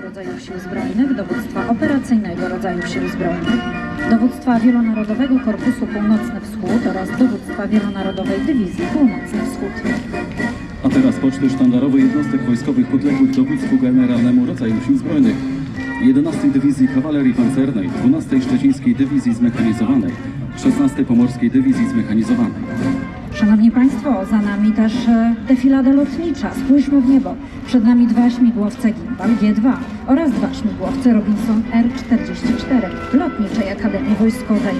rodzaju sił zbrojnych, dowództwa operacyjnego rodzaju sił zbrojnych, dowództwa wielonarodowego Korpusu Północny Wschód oraz dowództwa wielonarodowej Dywizji Północny Wschód. A teraz poczty sztandarowe jednostek wojskowych podległych dowództwu generalnemu rodzaju sił zbrojnych. 11 Dywizji Kawalerii Pancernej, 12 Szczecińskiej Dywizji Zmechanizowanej, 16 Pomorskiej Dywizji Zmechanizowanej. Szanowni Państwo, za nami też e, defilada lotnicza. Spójrzmy w niebo. Przed nami dwa śmigłowce Gimbal G2 oraz dwa śmigłowce Robinson R-44 Lotniczej Akademii Wojskowej.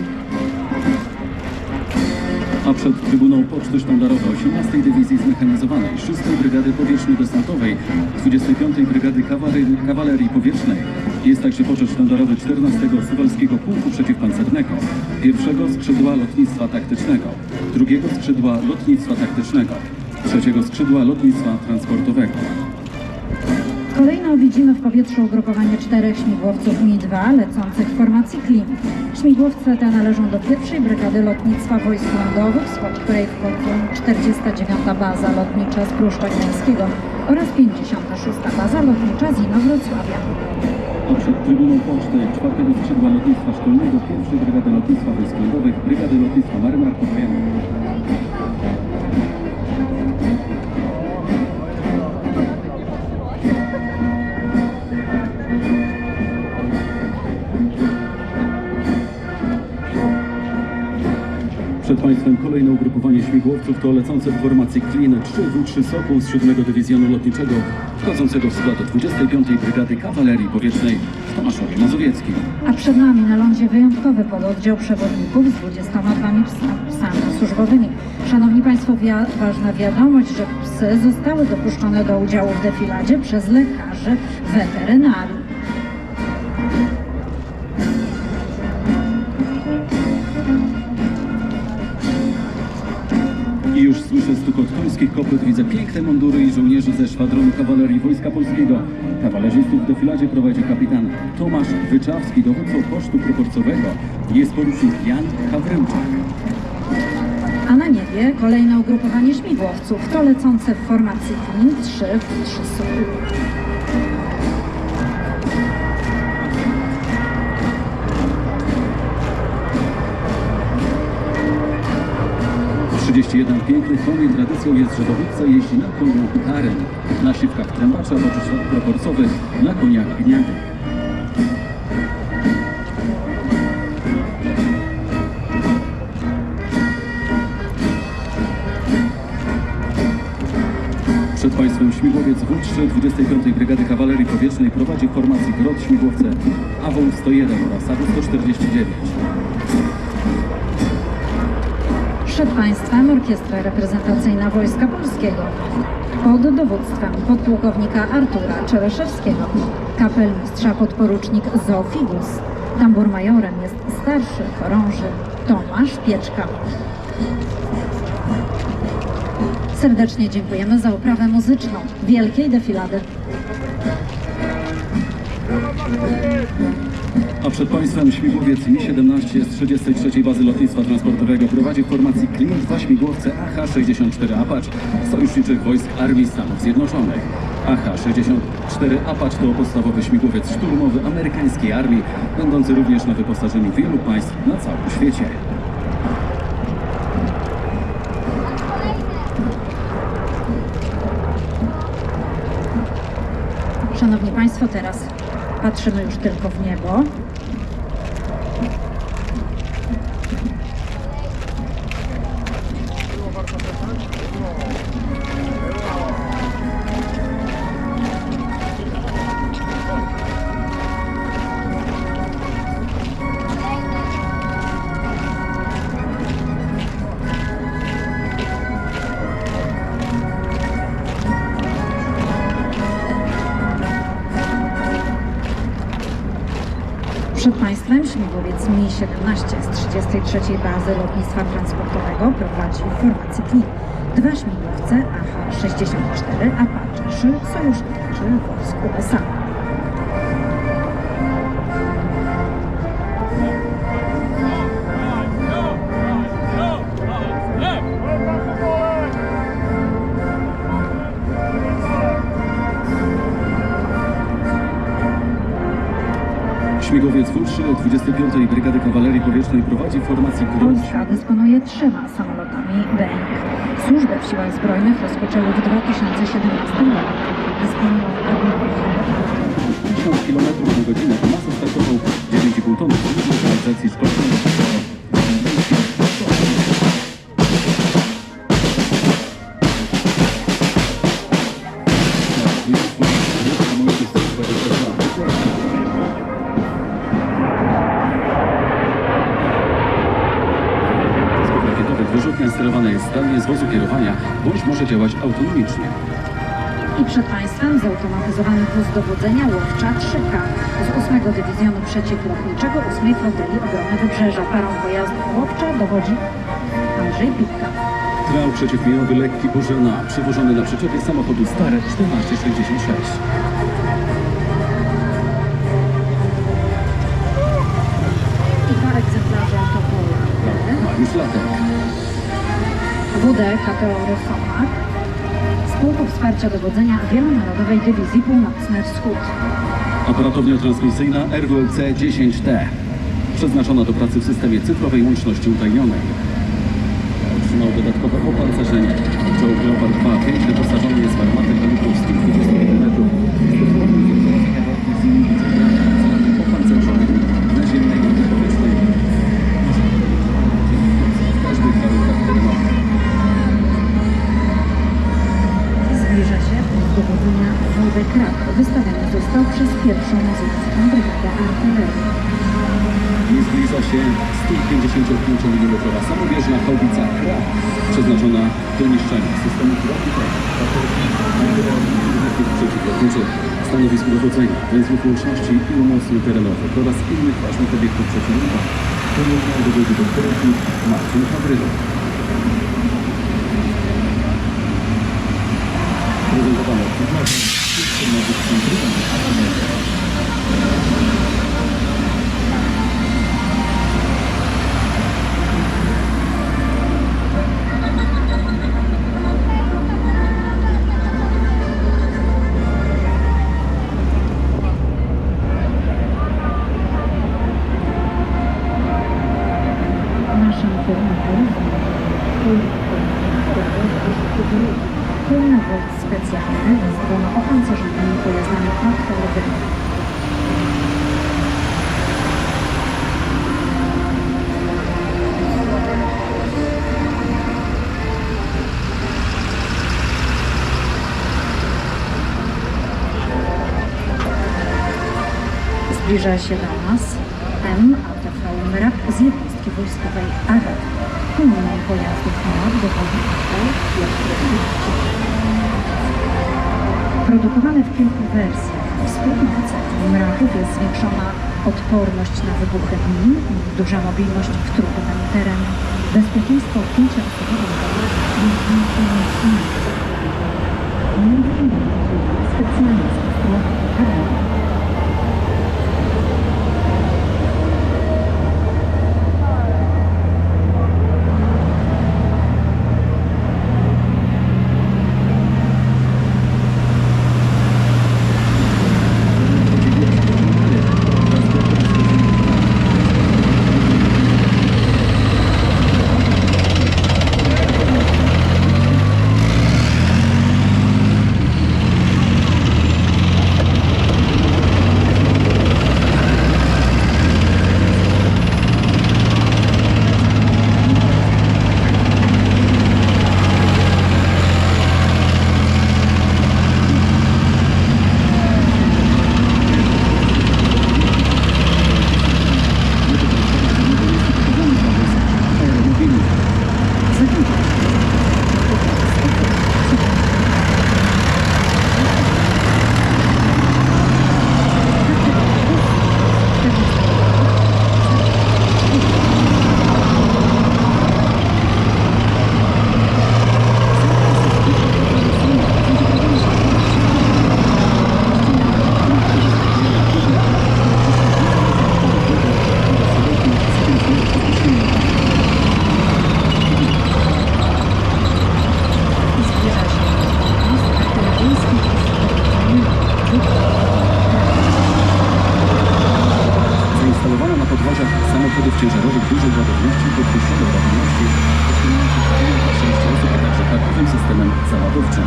A przed Trybuną Poczty Sztandarowej 18 Dywizji Zmechanizowanej, 6 Brygady Powietrzno-Desantowej, 25 Brygady Kawalerii, Kawalerii Powietrznej. Jest także poczet sztandarowy 14 Suwalskiego Pułku Przeciwpancernego, pierwszego skrzydła lotnictwa taktycznego, drugiego skrzydła lotnictwa taktycznego, trzeciego skrzydła lotnictwa transportowego. Kolejno widzimy w powietrzu ugrupowanie czterech śmigłowców Mi-2 lecących w formacji Klim. Śmigłowce te należą do pierwszej Brygady Lotnictwa Wojsk Lądowych, skład której wchodzą 49. Baza Lotnicza z Pruszcza Gdańskiego oraz 56. Baza Lotnicza z Inowrocławia. Przed Trybuną Poczty 4 skrzydła lotnictwa szkolnego, pierwszej Brygady Lotnictwa Wojsk Lądowych, Brygady Lotnictwa Marynarki Państwem kolejne ugrupowanie śmigłowców to lecące w formacji Klin 3W3 Sokół z 7 Dywizjonu Lotniczego wchodzącego w skład 25 Brygady Kawalerii Powietrznej w Tomaszowie Mazowieckim. A przed nami na lądzie wyjątkowy pododdział przewodników z 22 psami, służbowymi. Szanowni Państwo, wia- ważna wiadomość, że psy zostały dopuszczone do udziału w defiladzie przez lekarzy weterynarii. Słyszę stukot końskich kopyt, widzę piękne mundury i żołnierzy ze szwadronu kawalerii Wojska Polskiego. Kawalerzystów w defiladzie prowadzi kapitan Tomasz Wyczawski, dowódcą posztu proporcowego. Jest porucznik Jan Hawrymczak. A na niebie kolejne ugrupowanie śmigłowców, to lecące w formacji Klin 3 w 3 31 pięknych koni tradycją jest, że dowódca jeździ na koniu Karen, na siwkach trębacza bądź proporcowych, na koniach gniady. Przed Państwem śmigłowiec W3 25 Brygady Kawalerii Powietrznej prowadzi w formacji GROT śmigłowce AWOL 101 oraz AW 149. Przed Państwem orkiestra reprezentacyjna Wojska Polskiego pod dowództwem podpułkownika Artura Czereszewskiego, kapelmistrza podporucznik Zoofigus. Tambur majorem jest starszy chorąży Tomasz Pieczka. Serdecznie dziękujemy za oprawę muzyczną wielkiej defilady. A przed Państwem śmigłowiec Mi-17 z 33 Bazy Lotnictwa Transportowego prowadzi w formacji Klin dwa śmigłowce AH-64 Apache sojuszniczych wojsk Armii Stanów Zjednoczonych. AH-64 Apache to podstawowy śmigłowiec szturmowy amerykańskiej armii, będący również na wyposażeniu wielu państw na całym świecie. Szanowni Państwo, teraz patrzymy już tylko w niebo. Przed Państwem śmigłowiec Mi-17 z 33 Bazy Lotnictwa Transportowego prowadzi w formacji KLIN. Dwa śmigłowce AH-64 Apache 3 sojuszniczy wojsk USA. Śmigłowiec W3 25. Brygady Kawalerii Powietrznej prowadzi w formacji kierowcy. Polska dysponuje trzema samolotami Boeing. Służbę w siłach zbrojnych rozpoczęły w 2017 roku. Dysponują kabiną 1000 km na godzinę. Masę startową 9,5 tony. Służby realizacji szkolenia. Jest zdalnie z wozu kierowania, bądź może działać autonomicznie. I przed Państwem zautomatyzowany wóz dowodzenia Łowcza 3K z 8 Dywizjonu Przeciwlotniczego 8 Flotylii Obrony Wybrzeża. Parą pojazdu Łowcza dowodzi Andrzej Pitka. Trał przeciwmijowy lekki Bożena, przewożony na przyczepie samochodu stare 1466. I dwa egzemplarze Topola. Mariusz Latek. WD KTO Rosomak z Pułku Wsparcia Dowodzenia Wielonarodowej Dywizji Północny Wschód. Aparatownia transmisyjna RWLC 10T. Przeznaczona do pracy w systemie cyfrowej łączności utajnionej. Otrzymał dodatkowe opancerzenie. Czołg Leopard 2.5 wyposażony jest w armatę kalibrowską 20 Krak. Wystawiony został przez pierwszą mazowiecką Brygadę Artylerii. I zbliża się 155 mm samobieżna haubica KRA, przeznaczona do niszczenia systemów rakietowych, przeciwlotniczych, stanowisk dowodzenia, węzłów łączności i umocnień terenowych oraz innych ważnych obiektów przeciwnika. Pomógł dowodzić do terenu Marcin Fabrylo. Продолжение следует... Zbliża się do nas MATV Mrak z jednostki wojskowej ARAT. Kolumną pojazdów MAT dowodzi Produkowane w kilku wersjach. Wspólną cechą Mraków jest zwiększona odporność na wybuchy min, duża mobilność w trudnym terenie, bezpieczeństwo pięcioosobowego specjalnie załadowczym.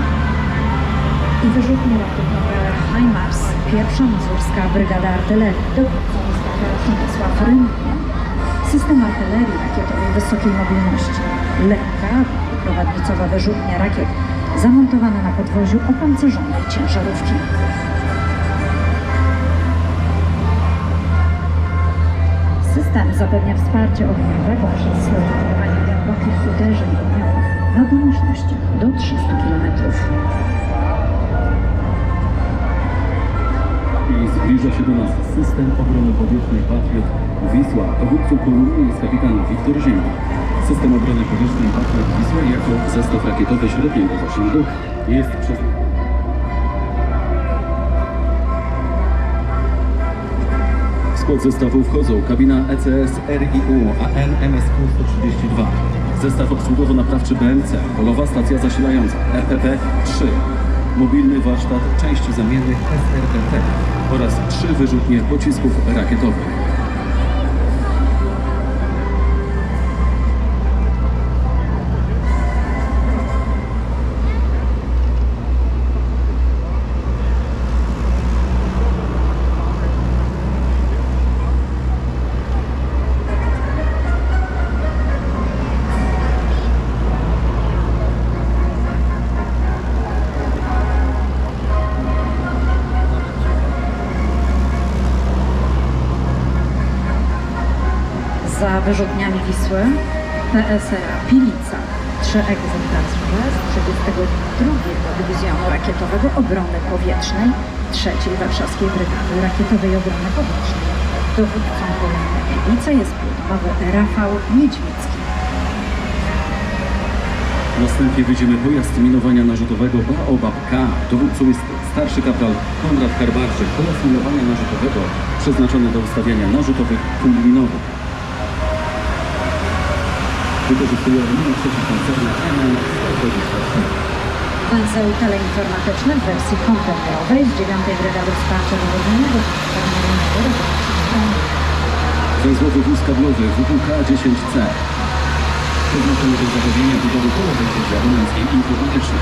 i wyrzutnie rakietowe HIMARS, pierwsza mazurska brygada artylerii, dowódcą stawia Przemysław Rynkiem. System artylerii rakietowej wysokiej mobilności, lekka, prowadnicowa wyrzutnia rakiet, zamontowana na podwoziu opancerzonej ciężarówki. System zapewnia wsparcie ogniowego przez wykonywanie głębokich uderzeń ogniowych na donicznościach do 300 km. I zbliża się do nas system obrony powietrznej Patriot Wisła. Dowódcą kolumny jest kapitan Wiktor Ziemba. System obrony powietrznej Patriot Wisła jako zestaw rakietowy średniego zasięgu jest przez... skład zestawu wchodzą kabina ECS RIU AN MSQ 132, zestaw obsługowo-naprawczy BMC, polowa stacja zasilająca RPP 3, mobilny warsztat części zamiennych SRPT oraz trzy wyrzutnie pocisków rakietowych. Wyrzutniami Wisły PSRA Pilica, trzy egzemplarze z 32 Dywizjonu Rakietowego Obrony Powietrznej III Warszawskiej Brygady Rakietowej Obrony Powietrznej. Dowódcą kolumny Pilica jest plutonowy Rafał Niedźwiecki. Następnie widzimy pojazd minowania narzutowego Baobab K. Dowódcą jest starszy kapral Konrad Karbarczyk. Pojazd minowania narzutowego przeznaczony do ustawiania narzutowych kul minowych. Wykorzystuje linie trzeciej koncerny MN-124. Węzeł teleinformatyczny w wersji kontenerowej z 9 Brygady Wsparcia Marynowego Węzłowy wóz kablowy WWK-10C. Przeznaczony do zapewnienia budowy polowej wywiadu męskiej informatycznej.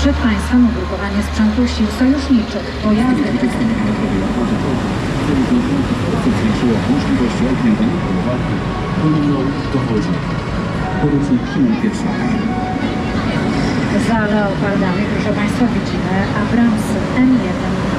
Przed Państwem ugrupowanie sprzętu sił sojuszniczych, pojazdy 20 armaty czołgu. W celu kontroli forcy zwiększyło możliwości ogniowego walki. Kolumną dowodzi. Porucznik Szymon Pierwszy. Za leopardami, proszę Państwa, widzimy Abrams M1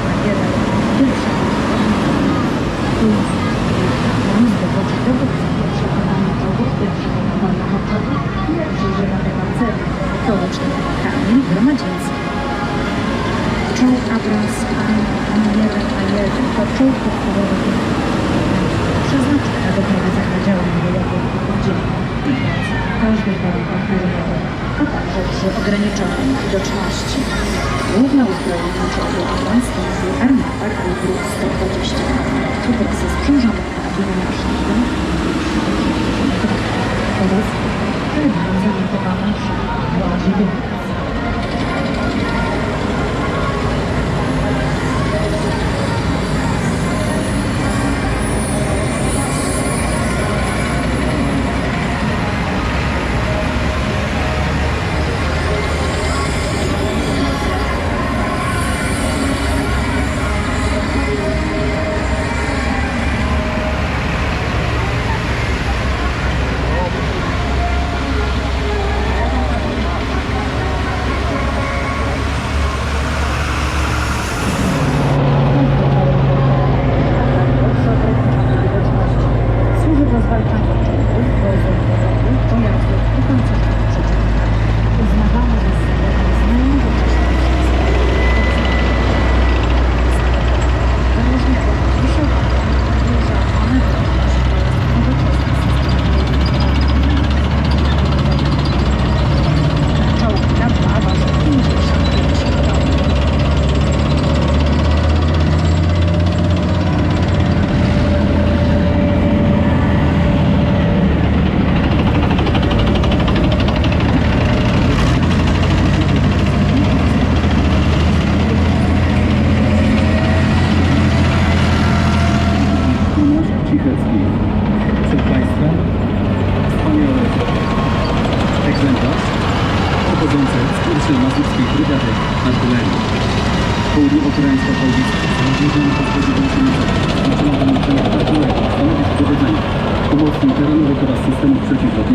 шутить.